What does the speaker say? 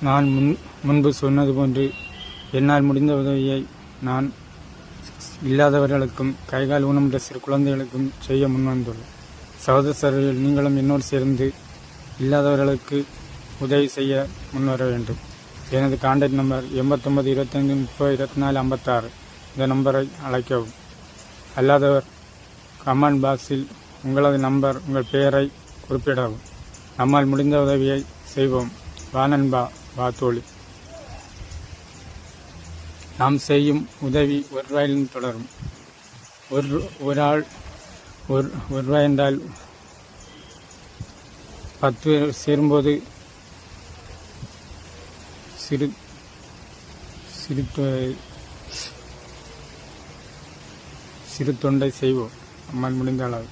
நான் முன் முன்பு சொன்னது போன்று என்னால் முடிந்த உதவியை நான் இல்லாதவர்களுக்கும் கைகால் ஊனமுற்ற சிறு குழந்தைகளுக்கும் செய்ய முன்வந்துள்ளேன். சகோதரர்கள் நீங்களும் என்னோடு சேர்ந்து இல்லாதவர்களுக்கு உதவி செய்ய முன்வர வேண்டும். எனது கான்டாக்ட் நம்பர் எண்பத்தொம்பது இருபத்தைந்து முப்பது இருபத்தி நாலு ஐம்பத்தாறு. இந்த நம்பரை அழைக்கவும். அல்லாதவர் கமெண்ட் பாக்ஸில் உங்களது நம்பர் உங்கள் பெயரை குறிப்பிடவும். நம்மால் முடிந்த உதவியை செய்வோம். வானன்பா வா தோழி நாம் செய்யும் உதவி ஒரு ரூபாயிலும் தொடரும். ஒரு ஒரு ஆள் ஒரு ஒரு ரூபாய் என்றால் பத்து பேர் சேரும்போது சிறு சிறு சிறு தொண்டை செய்வோம். நம்மால் முடிந்த அளவு.